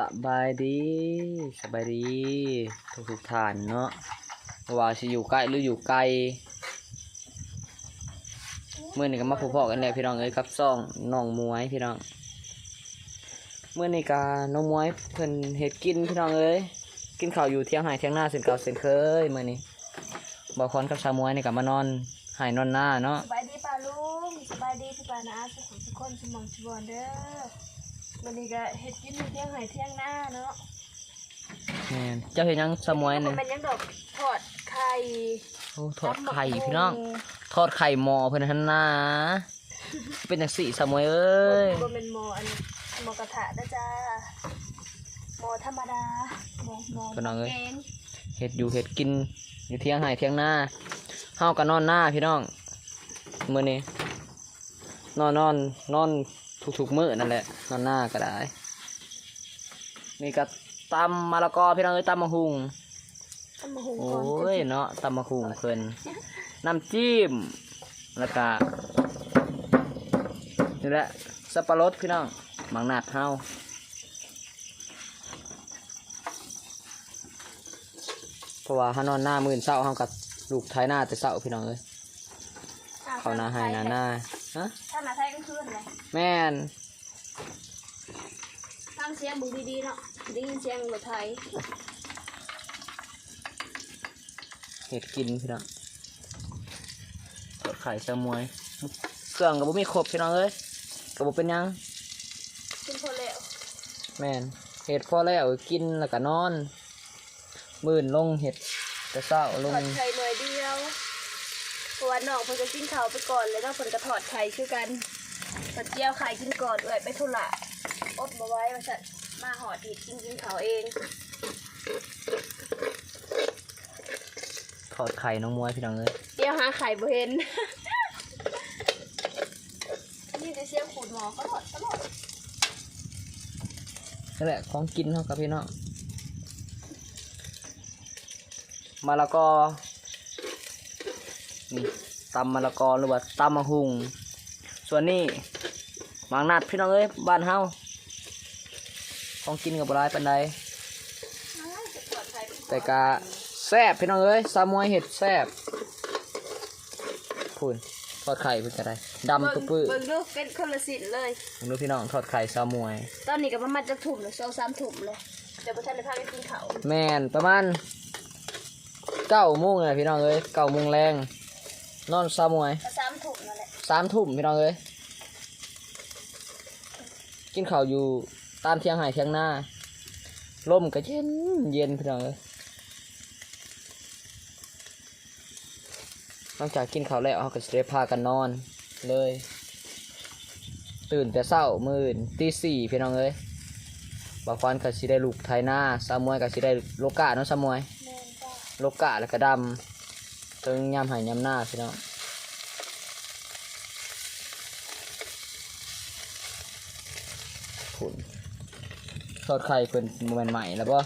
สบายดีสบายดีทุกทุกท่านเนาะว่าสิอยู่ใกล้หรืออยู่ไกลเมื่อนี้ก็มาพบๆกันแล้วพี่น้องเอ้ยกับซ่องน้องมวยพี่น้องเมื่อนี้ก็น้องมวยเพิ่นเฮ็ดกินพี่น้องเอ้ยกินข้าวอยู่เที่ยงหายเที่ยงหน้าเส้นเก่าเส้นเคยเมื่อนี้บ่คอนกับชาวมวยนี่ก็มานอนหายนอนหน้าเนาะสบายดีป่าลุงสบายดีพี่ป่านะสุขุมทุกคนสมองสบอนเด้อ วันนี้ก็เฮ็ดกินอยู่เที่ยงหายเที่ยงหน้าเนาะแม่นเจ้าเห็นยังชาวมวยเนี่ยมันยังดอกทอดไข่โอ้ทอดไข่พี่น้อง ทอดไข่หมอเพิ่นทันนาเป็นจังสี่สามวยเอ้ยบ่เป็นหมออันนี้หมอกระทะนะจ้าหมอธรรมดาหมอหมอพี่น้องเอ้ยแกงเฮ็ดอยู่เฮ็ดกินอยู่เที่ยงไห้เที่ยงหน้าเฮาก็นอนหน้าพี่น้องมื้อนี้นอนนอนนอน ทุกๆมื้อนั่นแหละนอนหน้าก็ได้นี่ก็ตำมะละกอพี่น้องเอ้ยตำมะฮุงทำมาหุงโอ้ก่อนยเนาะตำมะฮุงเพิ่นน้ำจิ้มแล้วก็นี่แหละสับปะรดพี่น้องหมังนาดเฮาเพราะว่าถ้านอนหน้ามื่นเศร้าเฮากับลูกท้ายหน้าแต่เศร้าพี่น้องเอ้ยอะเขาหน้าให้หน้าหน้าฮะ แม่นฟังเสียงมึงดีๆเนาะได้ยินเสียงรถไทยเห็ดกินพี่น้องทอดไข่แซลมวยเครื่องกับบ่มีครบพี่น้องเอ้ยกับบ่เป็นหยังกินพอแล้วแม่นเห็ดพอแล้วกินแล้วก็นอน มื่นลงเห็ดแต่เศร้าลถงอดไข่หน่อยเดียวเพราะว่าน้องเพิ่นก็กินข้าวไปก่อนเลยเนาะเพิ่นก็ถอดไข่คือกัน ถอดเจียวไข่กินก่อนเอ้ยไปธุระอดบ่ไหว้ว่าซั่นมาหอดอีกกินกินข้าวเองทอดไข่น้องมวยพี่น้องเอ้ยเดี๋ยวหาไข่บ่เห็น นี่จะเสียงขูดหมอเขาถอดตลอดนั่นแหละของกินเฮากับพี่น้องมะละกอนี่ตำมะละกอหรือว่าตำมะฮุง ส่วนนี้หมางนัดพี่น้องเอ้ยบ้านเฮาของกินกับปลายปันใดอ้ายจะถอดไข่ไปก่อนแต่กะแซ่บพี่น้องเอ้ยซามวยเห็ดแซ่บพูนทอดไข่เพิ่นก็ได้ดำตุ๊ปื้อเบิ่งดูเป็นคนละสินเลยผมดูพี่น้องทอดไข่ซามวย ตอนนี้ก็ประมาณจะถุ่มหรือสองสามถุ่มเลยเดี๋ยวพระท่านจะพาไปกินข้าวแม่นประมาณเก้าโมงเลยพี่น้องเอ้ยเก้าโมงแรงนอนซามวยก็ สามถุ่มนั่นแหละสามทุ่มพี่น้องเอ้ยกินข้าวอยู่ตามเที่ยงไห้เที่ยงหน้าลมก็เย็นเย็นพี่น้องเอ้ยหลังจากกินข้าวแล้วเขาก็จะได้พากันนอนเลย ตื่นแต่เช้ามื่นตีสี่พี่น้องเอ้ยบางวันก็สิได้ลูกไทยหน้าสามวยก็สิได้โลกาเนาะสามวยแม่นจ้าโลกะแล้วก็ดำถึงยามหายยามหน้าพี่น้อง ผุนทอดไข่เป็นโมเมนต์ใหม่แล้วป่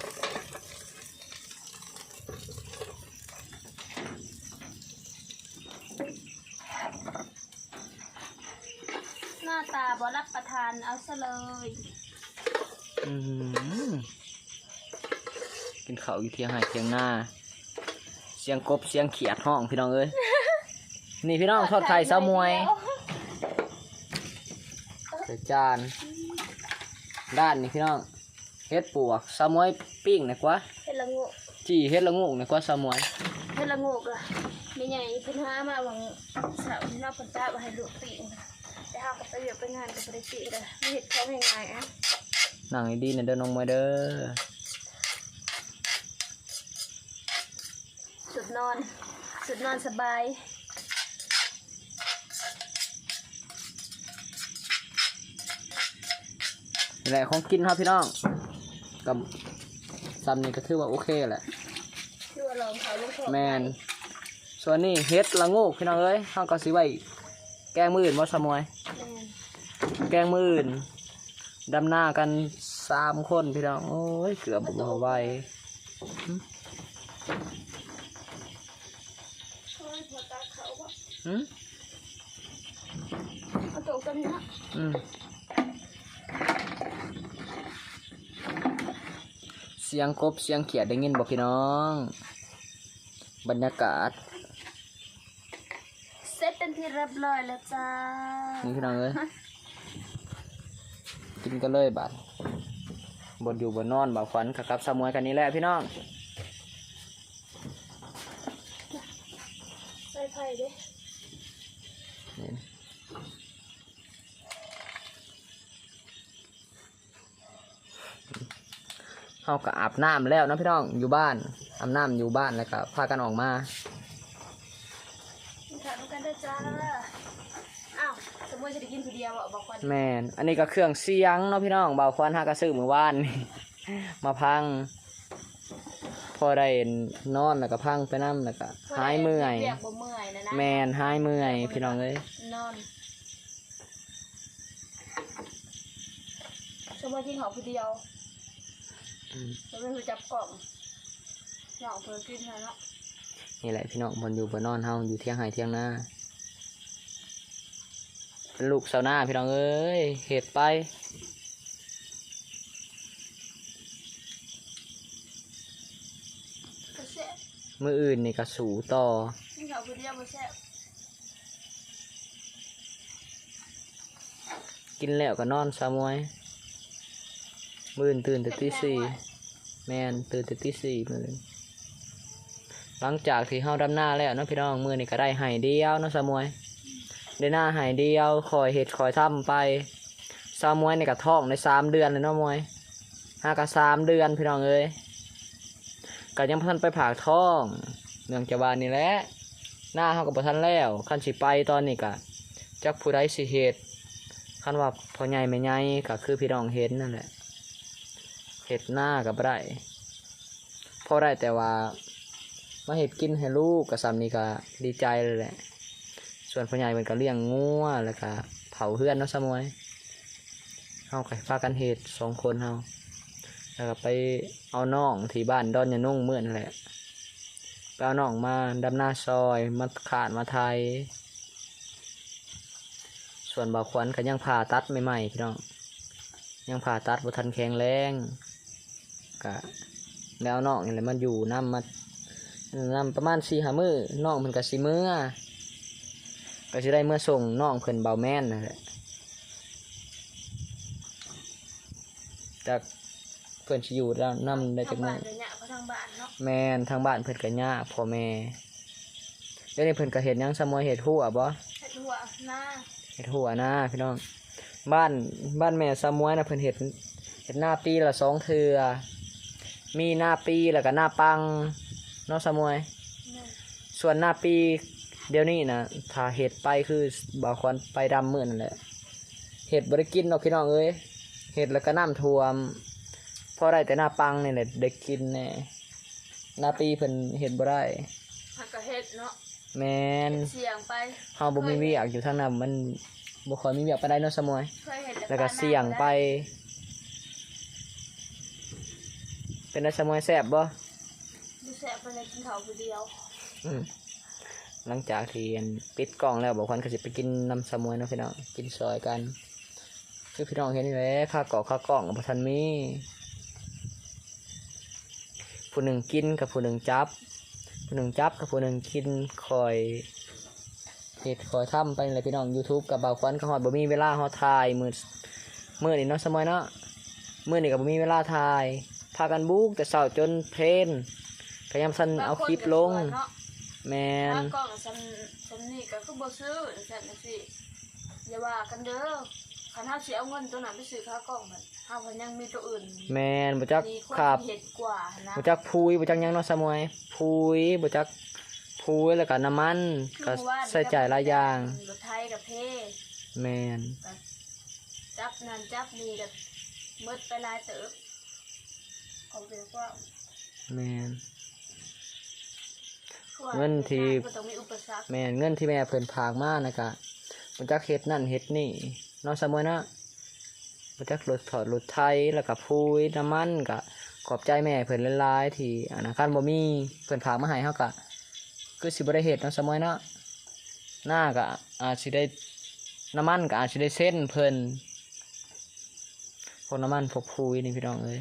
หน้าตาบ่รับประทานเอาซะเลยอืมกินข้าวอยู่เที่ยงหายเที่ยงหน้า เสียงกบเสียงเขียดห้องพี่น้องเอ้ย นี่พี่น้องทอดไข่ซาวมวยใส่จาน ด้านนี่พี่น้องเฮ็ดปวกซาวมวยปิ้งหนะกว่าเฮ็ดละโงกจีเฮ็ดละงูหนะกว่าซาวมวยเฮ็ดละโงกล่ะไม่ใหญ่เพิ่นหามาหวังสาวที่นอกเพิ่นจ้าบ่ให้ลูกปีงแต่เฮาก็ไปเวียกไปงานก็บ่ได้ปีเลยไม่เฮ็ดเขาง่ายๆอะหนังดีๆนะเด้อน้องมวยเด้อสุดนอน สุดนอนสบาย นี่แหละของกินครับพี่น้องกับซัมนี่ก็ถือว่าโอเคแหละที่ว่าลองเขาลูกโทษแมนส่วนนี้เฮ็ดละงูพี่น้องเอ้ยเฮาก็สิไว้แกงมืออื่นบ่ซะมวยแม่นแกงมืออื่นดำหน้ากันสามคนพี่น้องโอ้ยเกือบบ่ไหวโอ้ยพอตาเขาบ่หืมเอาตรงกันนะ อืม เสียงกบเสียงเขียดได้ยินบ่พี่น้อง บรรยากาศเสร็จเป็นที่เรียบร้อยแล้วจ้านี่พี่น้องเอ้ยกินกันเลยบาดบนอยู่บนนอนบ่าวขวัญกับกับสามวยกันนี้แหละพี่น้องใส่ไผ่ดิ เฮาก็อาบน้ำแล้วเนาะพี่น้องอยู่บ้านอาบน้ำอยู่บ้านแล้วก็พากันออกมากินข้าวด้วยกันเด้อจ้าอ้าวสมมติจะได้กินผู้เดียวอะบอกว่าแมนอันนี้ก็เครื่องเสียงเนาะพี่น้องบ่าวควันหากระซื้อมือว่านนี่มาพัง พอได้นอนแล้วก็พังไปน้ำแล้วก็หายเมื่อยเรียกบ่เมื่อยนะนะแมนหายเมื่อยพี่น้องเอ้ยนอนสมมติกินของผู้เดียวอืม จะไม่รู้จับกล่องหยองเพิ่นกินนะเนาะนี่แหละพี่น้องบนอยู่บนนอนเฮาอยู่เที่ยงไห้เที่ยงหน้าเป็นลูกสาวหน้าพี่น้องเอ้ยเหตุไปบ่แซ่บมืออื่นนี่ก็สูต่อกินของผู้เดียวบ่แซ่บกินแล้วก็นอนสามวย มืออื่นตื่นแต่ตีสี่แมนตื่นแต่ตีสี่มือนี้หลังจากที่เฮาดำหน้าแล้วเนาะพี่น้องมือนี่ก็ได้ไห้เดียวเนาะสมวยได้หน้าไห้เดียวคอยเห็ดคอยทำไปสมวยในกระท้องในสามเดือนเลยเนาะมวยห้ากับสามเดือนพี่น้องเอ้ยก็ยังพทันไปผากท้องเนื่องจากวานี่แหละหน้าเฮากับพทันแล้วคันสิไปตอนนี้ก็จักผู้ใดสิเฮ็ดคันว่าพอใหญ่แม่ใหญ่ก็คือพี่น้องเห็นนั่นแหละ เห็ดหน้ากับไรพอได้แต่ว่ามาเห็ดกินให้ลูกกับสามีก็ดีใจเลยแหละ ส่วนพ่อใหญ่เป็นก็เลี้ยงงัวแล้วก็เผาเพื่อนเนาะสมวยเฮาก็พากันเห็ดสองคนเฮาแล้วก็ไปเอาน้องที่บ้านดอนยานุ่งเมื่อนแหละไปเอาน้องมาดำหน้าซอยมาขาดมาไทย ส่วนบ่าวขวัญก็ยังผ่าตัดใหม่ๆพี่น้องยังผ่าตัดบ่ทันแข็งแรง กะแล้วน้องนี่แหละมันอยู่น้ำมานำประมาณสี่หามือน้องมันก็สิเมื่อก็สิได้เมื่อส่งน้องเพิ่นเบาแม่นนั่นแหละจากเพิ่นสิอยู่แล้วนำได้จักทางมื้บ้าอนเดี๋ยวเนี่ยเขาทางบ้านเนาะแม่นทางบ้านเพิ่นก็ย่าพ่อแม่เดี๋ยวนี้เพิ่นก็เฮ็ดหยังสมวยเฮ็ดหัวบ่เฮ็ดหัวหน้าเห็ดหัวหน้าพี่น้องบ้านบ้านแม่สามวยนะเพิ่นเห็ดเห็ดหน้าปีละสองเทือ มีหน้าปีแล้วก็หน้าปังเนาะสามวยเนี่ยส่วนหน้าปีเดี๋ยวนี้นะถ้าเห็ดไปคือบ่าวควันไปดำมื่อนั่นแหละเห็ดบริกินเนาะพี่น้องเอ้ยเห็ดแล้วก็น้ำท่วมพอได้แต่หน้าปังนี่แหละได้กินแน่หน้าปีเพิ่นเห็ดบ่ได้หักกะเฮ็ดเนาะแมนเสียงไปเฮาบ่มีเวียกอยู่ทางนั้นมันบ่ค่อยมีเวียกปานใดเนาะสามวย เคยเห็นแล้วก็เสี่ยงไป เป็นนักสมวยแสบบ่ดูแซ่บไปเลยกินข้าวผู้เดียวอืมหลังจากที่อันปิดกล้องแล้วบอกควันก็สิไปกินน้ำสมวยเนาะพี่น้องกินซอยกันคือพี่น้องเห็นนี่แหละค่าเกาะค่ากล่องกับทันมีผู้หนึ่งกินกับผู้หนึ่งจับ ผู้หนึ่งจับกับผู้หนึ่งกินคอยเห็ดคอยทำไปเลยพี่น้อง YouTube กับบ่าวควันก็ฮอดบ่มีเวลาฮอดถ่ายมือมือนี่เนาะสมวยเนาะมือนี่ก็บ่มีเวลาถ่าย พากันบุกแต่เช้าจนเพลนพยายามสันเอาคลิปลงบางคนก็สวยเนาะแมนถ้ากล่องซันซันนี่ก็คือบ่ซื้อแซ่บจังซี่อย่าว่ากันเด้อคันเฮาสิเอาเงินตัวนั้นไปซื้อค่ากล่องมันเฮาก็ยังมีตัวอื่น แมนบ่จักดีกว่าขับที่เฮ็ดกว่านะบ่จักพุยบ่จักหยังเนาะสมวยพุยบ่จักพุยแล้วก็น้ำมันก็ใส่ใจายหลายอย่างรถไทยกับเพแมนก็จับนั่นจับนี่ก็หมดไปหลายเติบ เอาไปว่าแมนว่าเงินที่ ก็ต้องมีอุปสรรคแมนเงินที่แม่เพิ่นพากมานะกะบ่จักเฮ็ดนั่นเฮ็ดนี่เนาะสมวยเนาะบ่จักรถถอดรถไทยแล้วก็พุยน้ำมันก็ขอบใจแม่เพิ่นหลายๆที่อนาคารบ่มีเพิ่นพากมาให้เฮาก็คือสิบ่ได้เฮ็ดเนาะสมวยเนาะหน้าก็อาจสิได้น้ำมันก็อาจสิได้เส้นเพิ่นพวกน้ำมันพวกพุยนี่พี่น้องเอ้ย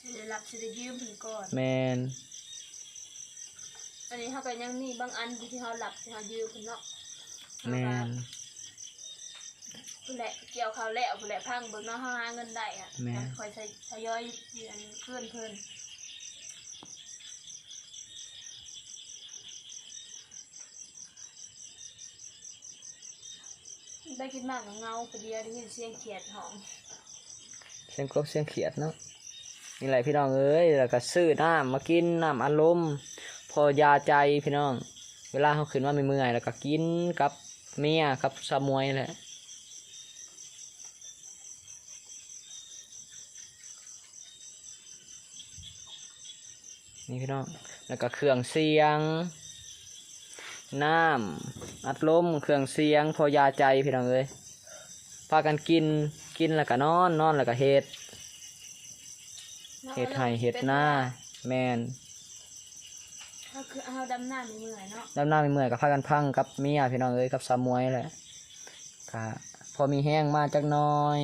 สิได้รับสิได้ยืมเพิ่นก่อน แมนอันนี้เขาก็ยังมีบางอันที่เขาหลับที่เขายืมเพิ่นเนาะแมนผู้แหละเกี่ยวเขาวแล้วผู้แหละพังเบิ่งเนาะเขาหาเงินได้อะแม่คอยใช้ทยอยเดือนเพื่อนเพิ่นได้กินมากกับเงาคนเดียวได้ยินเสียงเขียดหอมเสียงกบเสียงเขียดเนาะ นี่แหละพี่น้องเอ้ยแล้วก็ซื้อน้ำมากินน้ำอารมณ์พอยาใจพี่น้อง เวลาเขาขึ้นว่าไม่เมื่อยแล้วก็กินกับเมียกับสามวยแหละนี่พี่น้อง แล้วก็เครื่องเสียง น้ำอัดลมเครื่องเสียง พอยาใจพี่น้องเอ้ยพากันกินกินแล้วก็นอนนอนแล้วก็เฮ็ด ฮ็ดไห้เฮ็ดหน้าแมนเขาคือเอาดำหน้ามีเมื่อยเนาะดำหน้าไม่เมื่อยกับพากันพังกับเมียพี่น้องเอ้ยกับสามวยแหละก็พอมีแห้งมาจักหน้อย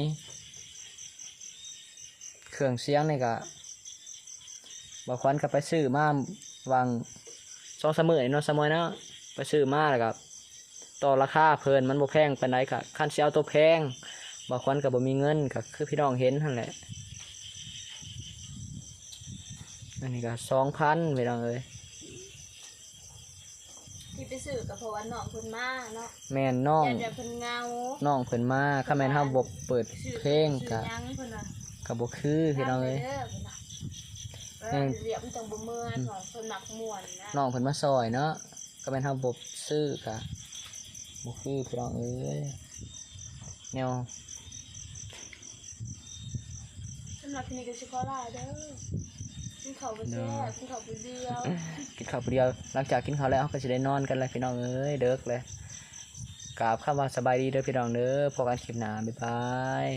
เครื่องเสียงนี่ก็บางควันก็ไปซื้อมาวางสองสามมือนี่เนาะสามวยเนาะไปซื้อมาแล้วก็ต่อราคาเพิ่นมันบ่แพงปานใดก็คันสิเอาตัวแพงบางควันก็บ่มีเงินก็คือพี่น้องเห็นนั่นแหละ อันนี้ก็สองพันพี่น้องเอ้ยที่ไปซื้อกับเพราะว่าน้องเพิ่นมาเนาะแม่นน้องอย่าเดี๋ยวเพิ่นเหงาน้องเพิ่นมาข้าแม่นเฮาบ่เปิดซื้อเพลงซื้กะอหยังเพิ่นว่ากะบ่คือพี่น้องเอ้ยเด้อเพิ่นน่ะเอแม่อนเรียบมันจังบ่เมื่อยเนาะเพิ่นมักม่วนนะน้องเพิ่นมาซอยเนาะก็แม่นเฮาบ่ซื้อกะบ่คือพี่น้องเอ้ยแนวสำหรับที่นี่ก็สิขอลาเด้อ กินข้าวบ่แซ่บกินข้าวผู้เดียวกินข้าวผู้เดียว หลังจากกินข้าวแล้วเราก็จะได้นอนกันเลยพี่น้องเอ้ยเด้อเลยกราบข้าว่าสบายดีเด้อพี่น้องเด้อพบกันคลิปหน้าบ๊ายบาย